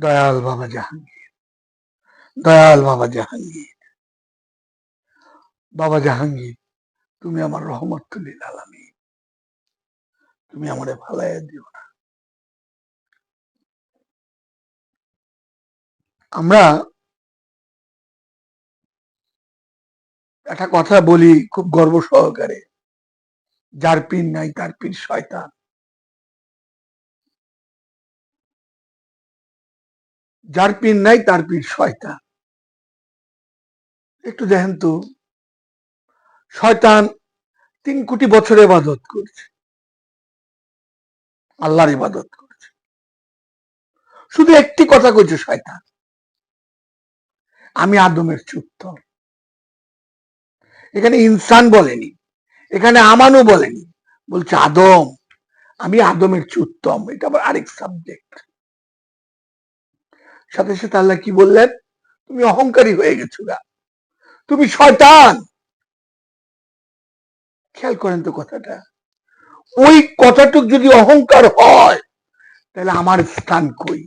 দয়াল বাবা জাহাঙ্গীর, দয়াল বাবা জাহাঙ্গীর বাবা জাহাঙ্গীর, তুমি আমার রহমত তুলি আলামী তুমি আমারে ভালাইয়া দিও না। আমরা একটা কথা বলি খুব গর্ব সহকারে, যার পীর নাই তার পীর শয়তান। যার পীর নাই, তার পীর শয়তান। একটু দেখেন তো, শয়তান তিন কোটি বছর ইবাদত করছে। আল্লাহর ইবাদত করছে। শুধু একটি কথা কইছে শয়তান, আমি আদমের চুত্ত। এখানে ইনসান বলেনি, এখানে আমানও বলেনি, বলছে আদম, আমি আদমের চুত্তম এটা আবার আরেক সাবজেক্ট সাথে সাথে আল্লাহ কি বললেন? তুমি অহংকারী হয়ে গেছো গা। তুমি শয়তান। খেয়াল করেন তো কথাটা। ওই কথাটুক যদি অহংকার হয়, তাহলে আমার স্থান কই?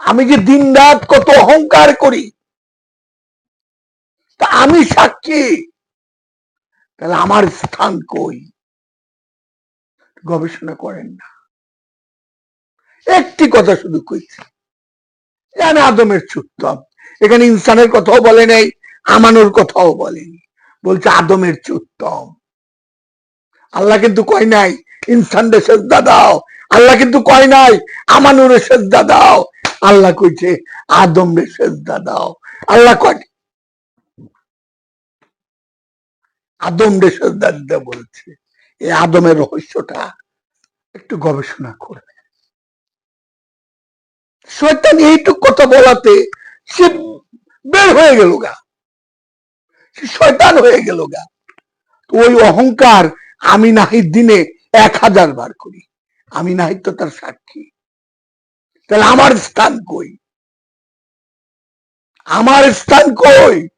আমি যে দিন রাত কত অহংকার করি, তা আমি সাক্ষী। তাহলে আমার স্থান কই? গবেষণা করেন না। একটি কথা শুধু কইছি। জানে আদমের চুত্তম। এখানে ইনসানের কথাও বলে নাই, আমানোর কথাও বলেনি বলছে আদমের চুত্তম। আল্লাহ কিন্তু কয় নাই, ইনসানরে সেজদা দাও। আল্লাহ কিন্তু কয় নাই, আমানুরে সেজদা দাও। আল্লাহ কইছে আদম রে সেজদা দাও। আল্লাহ কয় আদম রে সেজদা দিতে বলছে। এই আদমের রহস্যটা একটু গবেষণা করবে। শয়তান এইটুক কথা বলাতে সে বের হয়ে গেল গা। সে শয়তান হয়ে গেল গা। ওই অহংকার আমি নাহি দিনে এক হাজার বার করি। আমি নাহি তো তার সাক্ষী। তাহলে আমার স্থান কই? আমার স্থান কই?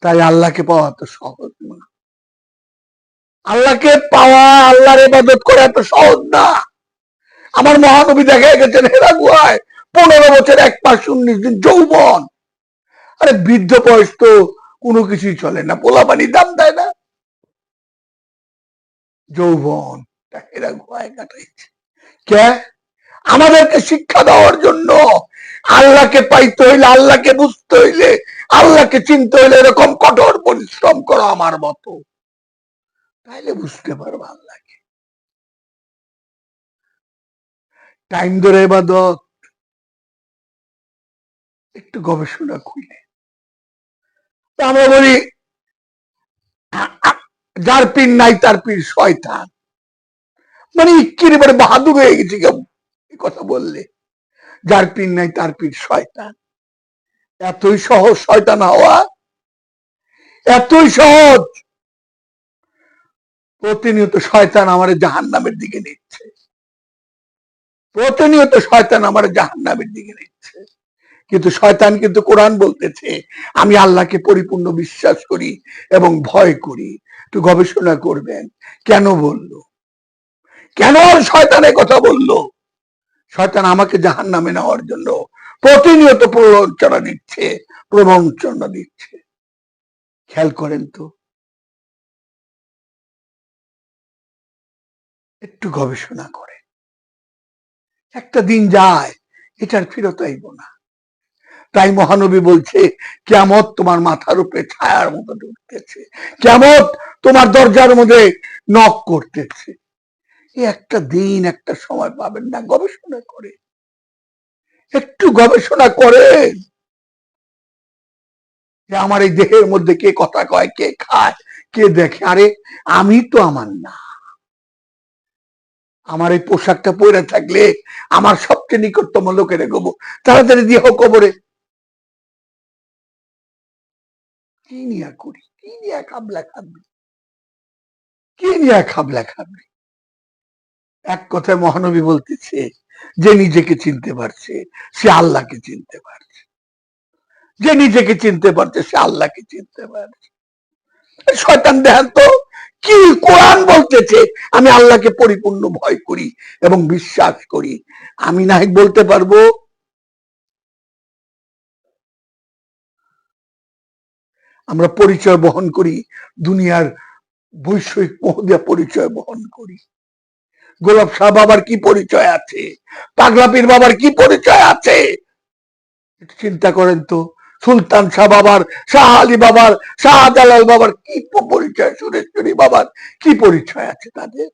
তাই আল্লাহকে পাওয়া তো সহজ না। আল্লাহকে পাওয়া, আল্লাহর ইবাদত করা এত সহজ না। আমার মহানবী দেখা গেছেন হেরা গুহায় পনেরো বছর এক মাস উনিশ দিন যৌবন। আরে বৃদ্ধ বয়স তো কোনো কিছুই চলে না পোলা পানি দাম দেয় না। যৌবন হেরা গুহায় কাটাইছে। কে? আমাদেরকে শিক্ষা দেওয়ার জন্য আল্লাহকে পাইতে হইলে, আল্লাহকে বুঝতে হইলে, আল্লাহকে চিনতে হইলে এরকম কঠোর পরিশ্রম করো আমার মতো। তাইলে বুঝতে পারব আল্লাহকে। টাইম ধরে এবাদত একটু গবেষণা করলে তা আমরা বলি, যার পীর নাই তার পীর শয়তান। মানে ইক্কির এবারে বাহাদুর হয়ে গেছি এই কথা বললে। যার পীর নাই তার পীর শয়তান। এতই সহজ শয়তান হওয়া। এতই সহজ। প্রতিনিয়ত শয়তান আমার জাহান নামের দিকে নিচ্ছে। প্রতিনিয়ত শয়তান আমার জাহান নামের দিকে নিচ্ছে। কিন্তু শয়তান কিন্তু কোরআন বলতেছে, আমি আল্লাহকে পরিপূর্ণ বিশ্বাস করি এবং ভয় করি। একটু গবেষণা করবেন, কেন বলল? কেন শয়তানের কথা বলল? শয়তান আমাকে জাহান নামে নেওয়ার জন্য প্রতিনিয়ত প্রবঞ্চনা দিচ্ছে প্রবঞ্চনা দিচ্ছে। খেয়াল করেন তো। একটু গবেষণা করে একটা দিন যায় এটার ফিরত আইব না। তাই মহানবী বলছে কেমত তোমার মাথার উপরে ছায়ার মতো ঢুকতেছে। কেমত তোমার দরজার মধ্যে নক করতেছে। একটা দিন, একটা সময় পাবেন না, গবেষণা করে। একটু গবেষণা করেন যে আমার এই দেহের মধ্যে কে কথা কয়, কে খায়, কে দেখে। আরে, আমি তো আমার না। আমার এই পোশাকটা পরে থাকলে আমার সবচেয়ে নিকটতম লোকের গোবো তাড়াতাড়ি দিয়ে হোক কবরে। কি নিয়ে করি? কি নিয়ে খাবলা খাবলি? এক কথায় মহানবী বলতেছে যে নিজেকে চিনতে পারছে, সে আল্লাহকে চিনতে পারছে। যে নিজেকে চিনতে পারছে, সে আল্লাহকে চিনতে পারছে। শয়তান দেখান তো, কি কোরআন বলতেছে? আমি আল্লাহকে পরিপূর্ণ ভয় করি এবং বিশ্বাস করি। আমি না বলতে পারব। আমরা পরিচয় বহন করি, দুনিয়ার বৈষয়িক মহদিয়া পরিচয় বহন করি। গোলাপ শাহ বাবার কি পরিচয় আছে? পাগলাপির বাবার কি পরিচয় আছে? চিন্তা করেন তো সুলতান শাহ বাবার, শাহ আলী বাবার শাহজালাল বাবার, কি পরিচয় সুরেশ্বরী বাবার কি পরিচয় আছে তাদের?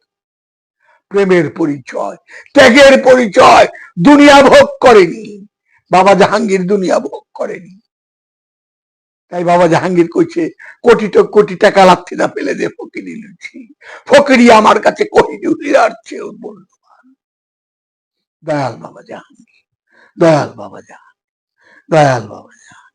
প্রেমের পরিচয়, ত্যাগের পরিচয়, দুনিয়া ভোগ করেনি। বাবা জাহাঙ্গীর দুনিয়া ভোগ করেনি। তাই বাবা জাহাঙ্গীর কইছে, কোটি তো কোটি টাকা লাগছে না ফেলে দে ফকিরি লুচি। ফকিরি আমার কাছে কোটি হীরার চেয়েও মূল্যবান। দয়াল বাবা জাহাঙ্গীর, দয়াল বাবা জাহাঙ্গীর, দয়াল বাবা জাহাঙ্গীর।